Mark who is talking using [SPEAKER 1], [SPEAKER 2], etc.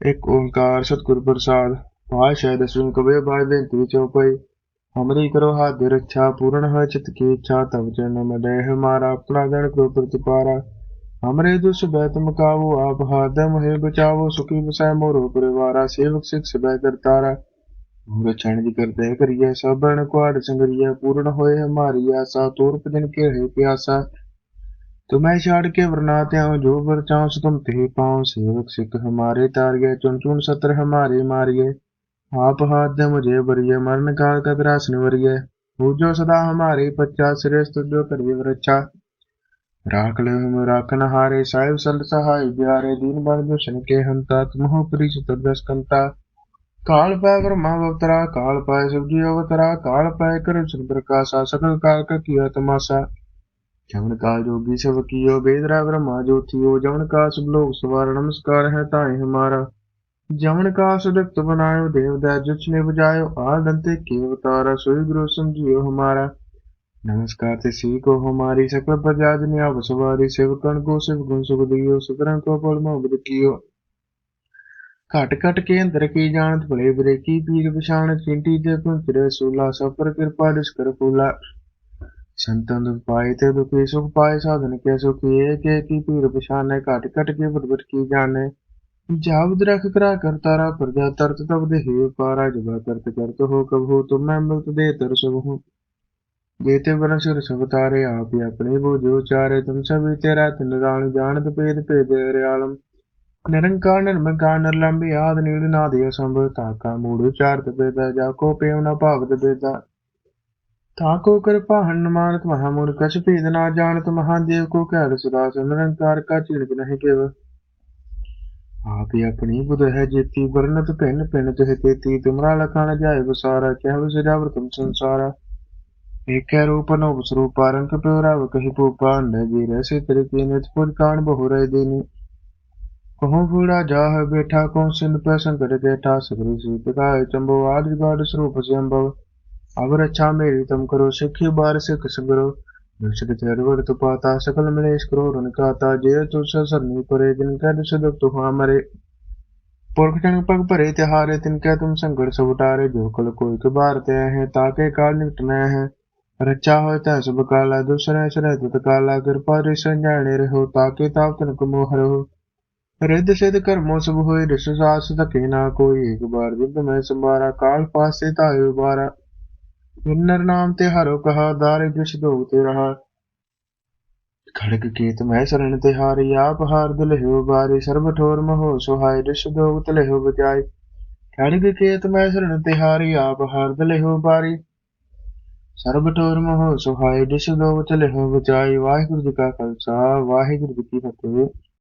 [SPEAKER 1] ਇੱਕ ਓੰਕਾਰ ਸਤਿਗੁਰ ਪ੍ਰਸਾਦ, ਪਾਤਸ਼ਾਹ ਦਸਵੇਂ ਕਬੀਰ ਬਾਈ ਬੇਨਤੀ ਚਉਪਈ ਹਮਰੀ ਕਰੋ ਹਾਥ ਰੱਛਾ, ਪੂਰਨ ਹੋਇ ਚਿਤ ਕੀ ਇੱਛਾ ਤਬ ਚਰਨ ਮਦੈ ਹਮਾਰਾ ਆਪਣਾ ਗਣ ਕੋ ਪ੍ਰਤਿਪਾਰਾ। ਹਮਰੇ ਦੁਸ ਬੈਤ ਮਕਾਵੋ, ਆਪ ਹਾਦੈ ਮੋਹਿ ਬਚਾਵੋ, ਸੁਖੀ ਬਸੈ ਮੋਰੋ ਪਰਿਵਾਰਾ, ਸੇਵਕ ਸਿਖ ਸਬੈ ਕਰਤਾਰਾ ਰਛਣ ਜੀ ਕਰਦੇ ਕਰੀਏ, ਸਭਨ ਕੁਆੜ ਸੰਗਰੀਏ, ਪੂਰਨ ਹੋਏ ਹਮਾਰੀ ਆਸਾ ਤੋਰ ਭਜਨ ਕੇ ਹੈ ਪਿਆਸਾ। तुम्हें छाड़ के वरना त्याओ जो वर चाहो सो तुम ते पाओ सेवक सिख हमारे तारिये चुन चुन सत्र हमारे मारिये आप हाथ दे मुझे बरिये मरण काल का त्रासन वरिये पूजो सदा हमारे पच्चा श्रेष्ठ जो करिए वृक्षा राख ले हम राखन हारे साहिब संत सहाय प्यारे दीन बल दुष्ण के हंता तुम हो परी चतुर्दश कंता काल पाय ब्रह्मा अवतरा काल पाय शिवजी अवतरा काल पाय कर प्रकाशा सकल काल का किया तमाशा जमन का जोगी सब कियो बेदरा ब्रह्मा ज्योतियो जमन का सब लोग सवार नमस्कार है ताए हमारा जमन का सुदक्त बनायो देवदास जुच ने बजायो आदंते के अवतारा सोई गुरु समझियो हमारा नमस्कार ते सी को हमारी सकल प्रजा दुनिया सवारी सेवकन को शिव गुण सुख दियो सुतरन को पल मोहब्बत कियो ਘਟ ਘਟ ਕੇ ਅੰਦਰ ਕੀ ਜਾਣਤ ਭਲੇ ਬਰੇ ਕੀ ਪੀਰ ਪਛਾਣ ਚਿੰਟੀ ਤੇ ਪੁੰਚਰੇ ਸੂਲਾ ਸਫਰ ਕਿਰਪਾ ਦਿਸ ਕਰ ਫੂਲਾ ਸੰਤਨ ਦੁਖ ਪਾਏ ਤੇ ਦੁਖੀ ਸੁਖ ਪਾਏ, ਸਾਧਨ ਕੇ ਸੁਖੀ ਏਕ ਏਕ ਕੀ ਪੀਰ ਪਛਾਨੇ ਕੇ ਬਦਬਦ ਕੀ ਜਾਣੇ। ਜਾਵਦ ਰਖ ਕਰਾ ਕਰਤਾਰਾ ਪ੍ਰਜਾ, ਤਰਤ ਤਬ ਦੇ ਹੀ ਪਾਰਾ, ਜਗਾ ਕਰਤ ਕਰਤ ਹੋ ਕਬ ਤੁਮ ਮੈਂ ਮਿਲਤ ਦੇ ਤਰ ਸਭ। ਹੂੰ ਦੇਤੇ ਬਨ ਸਿਰ ਸਭ ਤਾਰੇ, ਆਪ ਆਪਣੇ ਬੋਝੋ ਚਾਰੇ, ਤੁਮ ਸਭੀ ਤੇਰਾ, ਤਿਨ ਰਾਣ ਜਾਣਤ ਭੇਦ ਭੇਦ ਰਿਆਲਮ ਨਿਰੰਕਾਰ, ਨਿਰਮਕਾਰ, ਨਿਰਲੰਬੀ, ਆਦ ਨੀਲ ਨਾਦਿ ਅਸੰਭ ਤਾਕਾ ਮੂੜ ਉਚਾਰਤ ਬੇਦਾ ਜਾ ਕੋ ਪੇਵ ਨ ਭਾਵਤ ਬੇਦਾ ਤਾਕੋ ਕਿਰਪਾ ਹਨਮਾਨਤ ਮਹਾਮੂਰ ਕਛ ਭੇਦ ਨਾ ਜਾਣਤ ਮਹਾਦੇਵ ਕੋ ਕਹਿ ਸੁਦਾ ਸੁਨਰੰਕਾਰ ਕਾ ਚਿਣਕ ਨਹੀਂ ਕੇਵ ਆਪ ਹੀ ਆਪਣੀ ਬੁਧ ਹੈ ਜੇਤੀ ਵਰਨਤ ਭਿੰਨ ਭਿੰਨ ਤਹਿ ਤੇਤੀ ਤੁਮਰਾ ਲਖਣ ਜਾਏ ਵਿਸਾਰਾ ਕਹਿ ਵਿਸਰਿਆ ਵਰਤਮ ਸੰਸਾਰਾ ਏਕੈ ਰੂਪ ਨੋ ਵਿਸਰੂਪਾ ਰੰਗ ਪਿਉਰਾ ਵਕਹਿ ਭੂਪਾ ਅੰਡੇ ਜੀ ਰਹਿਸੇ ਤੇਰੇ ਕੀਨਤ ਪੁਰ ਕਾਣ ਬਹੁ ਰਹਿ ਦੇਨੀ ਕਹੋ ਫੂੜਾ ਜਾਹ ਬੈਠਾ ਕੋ ਸਿੰਨ ਪੈ ਸੰਕਟ ਦੇਠਾ ਸਗਰੀ ਸੀਤ ਕਾਇ ਚੰਬੋ ਆਦਿ ਗਾਡ ਸਰੂਪ ਸੰਭਵ अम्बव अब रक्षा मेरी तुम करो सिखी बार सिख सगरो दर्शक चरवर तो पाता सकल मलेश करो रन काता जय तु सरनी परे जिनका दिश दुख तो हुआ मरे पुरख टंग पग भरे तिहारे तिनके तुम संकट सब उतारे जो कल कोई के बार ते हैं ताके काल निकटना है रचा हो तै सब काला दूसरे सरे तुत काला कृपा रे संजाने रहो ताके ताप तन को मोह रहो रिद्ध सिद्ध कर्मो सब होए ऋष सास तके ना कोई एक बार युद्ध में संबारा काल पास से तायो बारा ਨਿਰਨਰ ਨਾਮ ਤੇ ਹਰੋ ਕਹਾ, ਦਾਰੇ ਜਿਸ ਦੋ ਤੇ ਰਹਾ। ਖੜਕ ਕੀਤ ਮੈਂ ਸਰਣ ਤੇ ਹਾਰੀ, ਆਪ ਹਾਰ ਦਿਲ ਹੋ ਬਾਰੇ ਸਰਬ ਠੋਰ ਮਹੋ ਸੁਹਾਇ ਰਿਸ ਦੋ ਤਲੇ ਹੋ ਬਜਾਈ ਖੜਕ ਕੀਤ ਮੈਂ ਸਰਣ ਤੇ ਹਾਰੀ, ਆਪ ਹਾਰ ਦਿਲ ਹੋ ਬਾਰੇ ਸਰਬ ਟੋਰ ਮੋਹ ਸੁਹਾਈ ਦਿਸ ਦੋ ਚਲੇ ਹੋ ਬਚਾਈ ਵਾਹਿਗੁਰੂ ਜੀ ਕਾ ਖਾਲਸਾ, ਵਾਹਿਗੁਰੂ ਜੀ ਕੀ ਫਤਿਹ।